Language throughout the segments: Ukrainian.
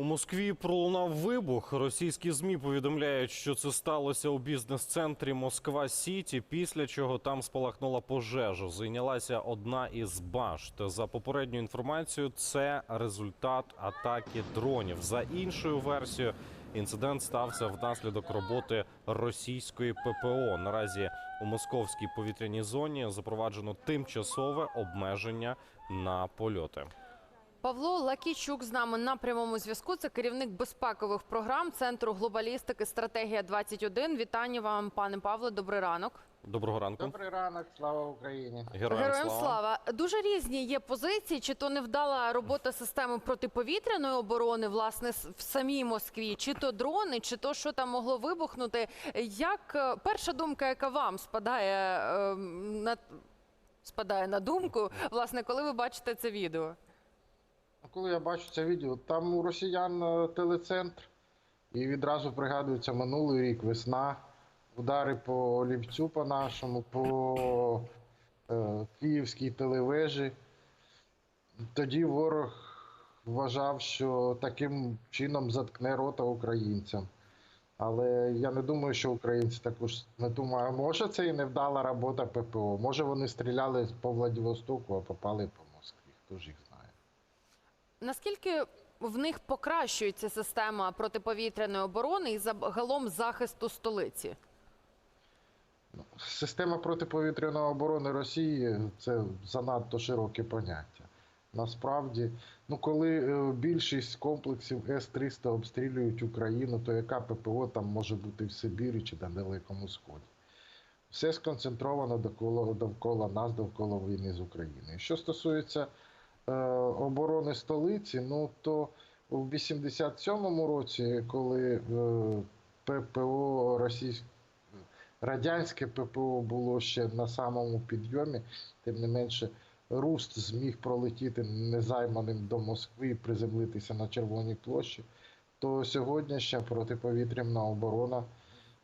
У Москві пролунав вибух. Російські змі повідомляють, що це сталося у бізнес-центрі Москва Сіті. Після чого там спалахнула пожежа. Зайнялася одна із башт. За попередньою інформацією, це результат атаки дронів. За іншою версією, інцидент стався внаслідок роботи російської ППО. Наразі у московській повітряній зоні запроваджено тимчасове обмеження на польоти. Павло Лакійчук з нами на прямому зв'язку. Це керівник безпекових програм Центру глобалістики Стратегія 21 Вітання вам, пане Павле. Добрий ранок. Доброго ранку. Добрий ранок, слава Україні. Героям, Героям слава. слава. Дуже різні є позиції, чи то невдала робота системи протиповітряної оборони, власне, в самій Москві, чи то дрони, чи то що там могло вибухнути. Як е, перша думка, яка вам спадає е, на спадає на думку, власне, коли ви бачите це відео? Коли я бачу це відео, там у росіян е, телецентр, і відразу пригадується минулий рік, весна, удари по олівцю по нашому, по е, київській телевежі. Тоді ворог вважав, що таким чином заткне рота українцям. Але я не думаю, що українці також не думаю, може це і невдала робота ППО. Може вони стріляли по Владивостоку, а попали по Москві. Хто ж їх знає? Наскільки в них покращується система протиповітряної оборони і загалом захисту столиці? Система протиповітряної оборони Росії це занадто широке поняття. Насправді, ну коли е, більшість комплексів С-300 обстрілюють Україну, то яка ППО там може бути в Сибірі чи на Далекому Сході? Все сконцентровано довкола, довкола нас, довкола війни з Україною. Що стосується оборони столиці, ну то в 87-му році, коли е, ППО російське радянське ППО було ще на самому підйомі, тим не менше, Руст зміг пролетіти незайманим до Москви і приземлитися на Червоній площі, то сьогоднішня протиповітряна оборона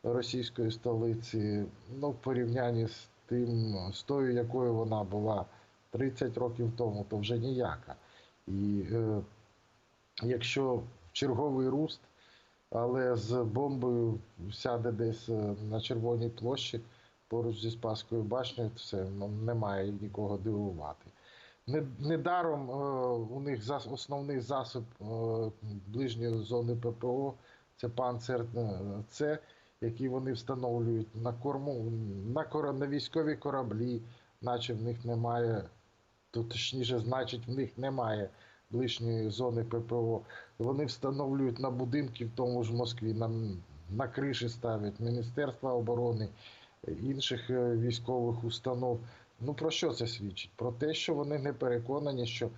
російської столиці, ну, в порівнянні з тим, з тою, якою вона була 30 років тому, то вже ніяка. І е, якщо черговий руст, але з бомбою сяде десь е, на Червоній площі поруч зі Спаською башнею, то все ну, немає нікого дивувати. Не- Недаром е, у них основний засіб е, ближньої зони ППО це панцер С, який вони встановлюють на корму, на, на військові кораблі, наче в них немає, точніше, значить, в них немає ближньої зони ППО. Вони встановлюють на будинки в тому ж Москві, на, на криші ставлять Міністерства оборони, інших е, військових установ. Ну про що це свідчить? Про те, що вони не переконані, що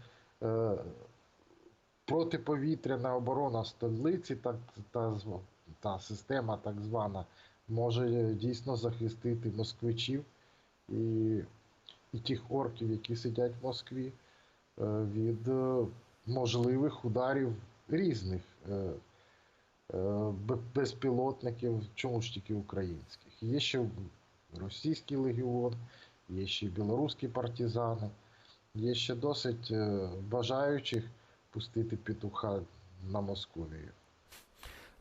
е, протиповітряна оборона столиці та, та, та система так звана може дійсно захистити москвичів і, і тих орків, які сидять в Москві, е, від е, можливих ударів різних е, безпілотників, чому ж тільки українських. Є ще російський легіон, є ще білоруські партизани, є ще досить бажаючих пустити петуха на Московію.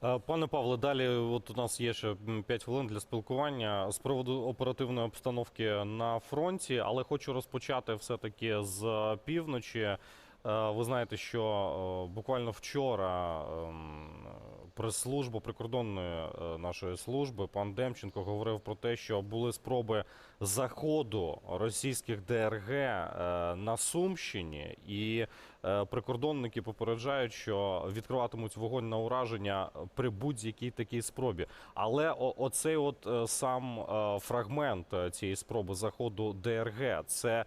Е, Пане Павле, далі от у нас є ще 5 хвилин для спілкування з приводу оперативної обстановки на фронті, але хочу розпочати все-таки з півночі. Е, Ви знаєте, що е, буквально вчора прес-служба прикордонної е, нашої служби пан Демченко говорив про те, що були спроби заходу російських ДРГ е, на Сумщині, і е, прикордонники попереджають, що відкриватимуть вогонь на ураження при будь-якій такій спробі. Але оцей от сам фрагмент цієї спроби заходу ДРГ, це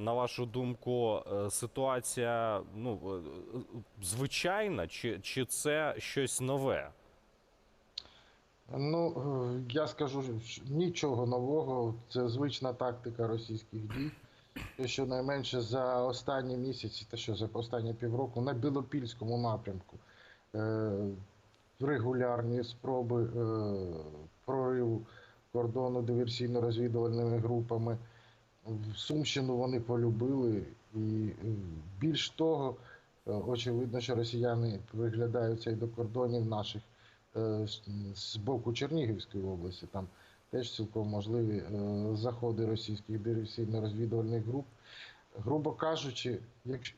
на вашу думку, е, ситуація ну е, е, звичайна, чи, чи це щось нове? Ну, е, я скажу, що нічого нового. Це звична тактика російських дій. Те, Щонайменше за останні місяці, та що за останні півроку на Білопільському напрямку е, регулярні спроби е, прориву кордону диверсійно-розвідувальними групами. Сумщину вони полюбили, і більш того, Е, Очевидно, що росіяни приглядаються і до кордонів наших е, з- боку Чернігівської області. Там теж цілком можливі е, заходи російських диверсійно-розвідувальних груп. Грубо кажучи, якщо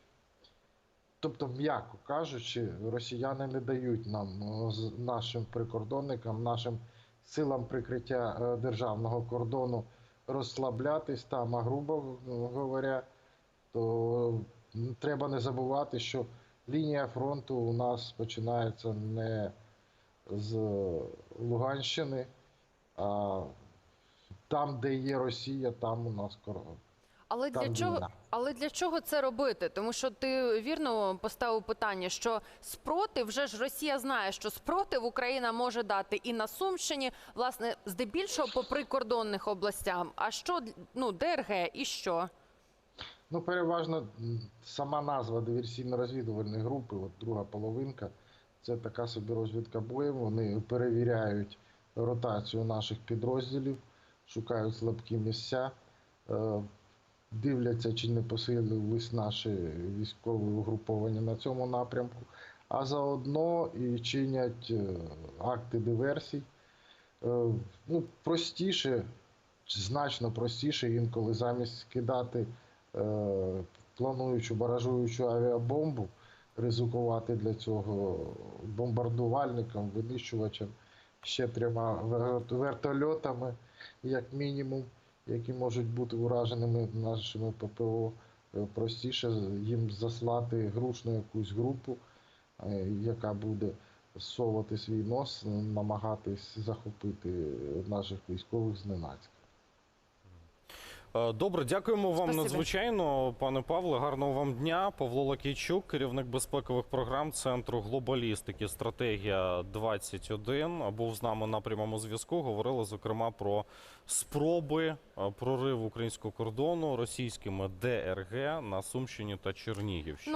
Тобто, м'яко кажучи, росіяни не дають нам, нашим прикордонникам, нашим силам прикриття державного кордону розслаблятись там, а грубо говоря, то треба не забувати, що лінія фронту у нас починається не з Луганщини, а там, де є Росія, там у нас кордон. Але для чого війна. але для чого це робити? Тому що ти вірно поставив питання, що спротив вже ж Росія знає, що спротив Україна може дати і на Сумщині, власне, здебільшого по прикордонних областям. А що ну ДРГ і що? Ну, переважно сама назва диверсійно-розвідувальної групи, от друга половинка, це така собі розвідка боєм. Вони перевіряють ротацію наших підрозділів, шукають слабкі місця, е, дивляться, чи не посилились наші військові угруповання на цьому напрямку, а заодно і чинять е, акти диверсій. Е, Ну, простіше, значно простіше інколи замість кидати е, плануючу баражуючу авіабомбу, ризикувати для цього бомбардувальником, винищувачем, ще трьома вертольотами, як мінімум, які можуть бути ураженими нашими ППО. Е, Простіше їм заслати грушну якусь групу, е, яка буде совати свій нос, намагатись захопити наших військових зненацька. Е, Добре, дякуємо вам Спасибо. надзвичайно, пане Павле. Гарного вам дня. Павло Лакійчук, керівник безпекових програм Центру глобалістики Стратегія 21 був з нами на прямому зв'язку. Говорили зокрема про спроби е, прориву українського кордону російськими ДРГ на Сумщині та Чернігівщині. Ну